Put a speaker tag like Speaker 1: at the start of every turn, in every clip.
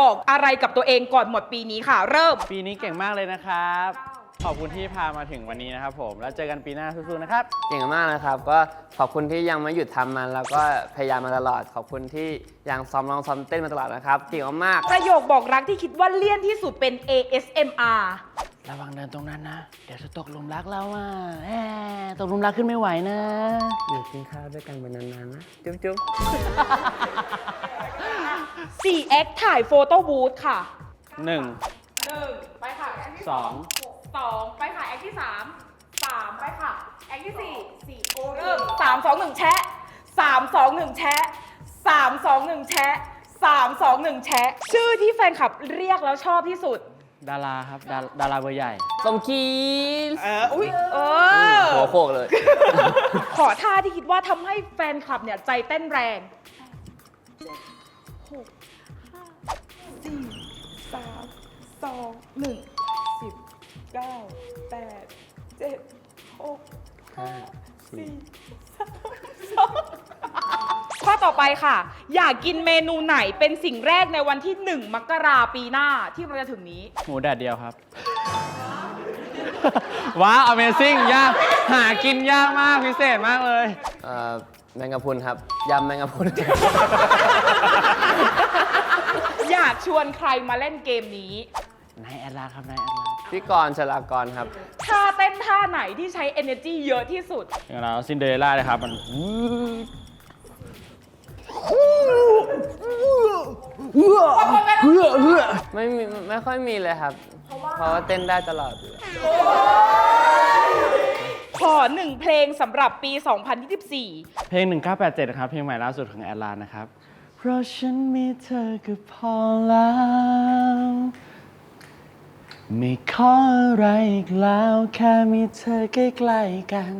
Speaker 1: บอกอะไรกับตัวเองก่อนหมดปีนี้ค่ะ เริ่ม
Speaker 2: ปีนี้เก่งมากเลยนะครับ ขอบคุณที่พามาถึงวันนี้นะครับผม แล้วเจอกันปีหน้าสู้ๆนะครับ
Speaker 3: เก่งมากนะครับ ก็ขอบคุณที่ยังไม่หยุดทำมัน แล้วก็พยายามมาตลอด ขอบคุณที่ยังซ้อมร้องซ้อมเต้นมาตลอดนะครับ เก่งมาก
Speaker 1: ประโยคบอกรักที่คิดว่าเลี่ยนที่สุดเป็น ASMR
Speaker 2: ระวังเดินตรงนั้นนะ เดี๋ยวจะตกหลุมรักเราอะแหมตกหลุมรักขึ้นไม่ไหวนะ
Speaker 3: ๆอยู่กินข้าวด้วยกันไปนานๆนะ จุ๊บจุ๊บ
Speaker 1: 4X ถ่ายโฟโต้บูธค่ะ
Speaker 2: หนึ่ง
Speaker 1: 1ไปค่ะแอคที่
Speaker 2: สอง
Speaker 1: สองไปค่ะแอคที่3 3ไปค่ะแอคที่4 4โอเริ่ม3 2 1แชะ3 2 1แชะ3 2 1แชะ3 2 1แชะชื่อที่แฟนคลับเรียกแล้วชอบที่สุด
Speaker 2: ดาราครับ ดาดาราเบอร์ใหญ่
Speaker 3: สมคิด
Speaker 1: เอออุ้ยเออ
Speaker 3: หัวโขกเลย
Speaker 1: ขอท่าที่คิดว่าทำให้แฟนคลับเนี่ยใจเต้นแรงหก ห้าสี่สามสองหนึ่งสิบเก้าแปดเจ็ดหกห้าสี่สามสองข้อต่อไปค่ะ อยากกินเมนูไหนเป็นสิ่งแรกในวันที่ 1 มกราปีหน้าที่มันจะถึงนี้
Speaker 2: หมูแดดเดียวครับ ว้าว Amazing ยาก หากินยากมากพิเศษมากเลย
Speaker 3: เอ่อแมงกะพรุนครับยำแมงกะพรุน
Speaker 1: อยากชวนใครมาเล่นเกมนี้
Speaker 2: นายแอดลาสครับนายแอดลาส
Speaker 3: พี่กรณ์ชลากรครับ
Speaker 1: ท่าเต้นท่าไหนที่ใช้ energy เยอะที่สุด
Speaker 2: อย่างเราซินเดอเรลล่าเลยครับ มัน
Speaker 3: ไม่มีไม่ค่อยมีเลยครับ เพราะว่าเต้นได้ตลอดอยู่แล้ว
Speaker 1: ขอหนึ่งเพลงสำหรับปี 2024
Speaker 2: เพลง 1987 นะครับ เพลงใหม่ล่าสุดของแอดลาสนะครับเพราะฉันมีเธอก็พอแล้ว ไม่ขออะไรอีกแล้ว แค่มีเธอใกล้ๆกัน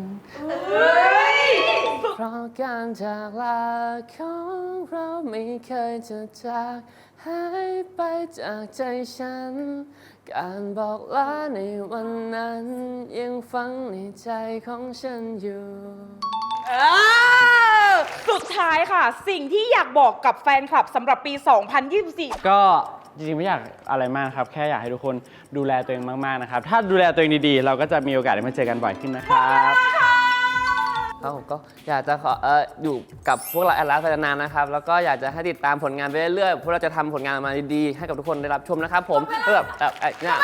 Speaker 3: เพราะการจากลาของเราไม่เคยจะจากหายไปจากใจฉัน การบอกลาในวันนั้น ยังฝังในใจของฉันอยู่
Speaker 1: สุด ท้ายค่ะ สิ่งที่อยากบอกกับแฟนคลับสำหรับปี 2024
Speaker 2: ก็จริงๆไม่อยากอะไรมากครับ แค่อยากให้ทุกคนดูแลตัวเองมากๆนะครับ ถ้าดูแลตัวเองดีๆ เราก็จะมีโอกาสได้มาเจอกันบ่อยขึ้นนะครับ
Speaker 3: ครับผมก็อยากจะขอเอออยู่กับพวกเราแอดลาสไปนานๆนะครับ แล้วก็อยากจะให้ติดตามผลงานไปเรื่อยๆ พวกเราจะทำผลงานมาดีๆ ให้กับทุกคนได้รับชมนะครับผมเพื่อแบบเอ่อเอ่อเนี่ย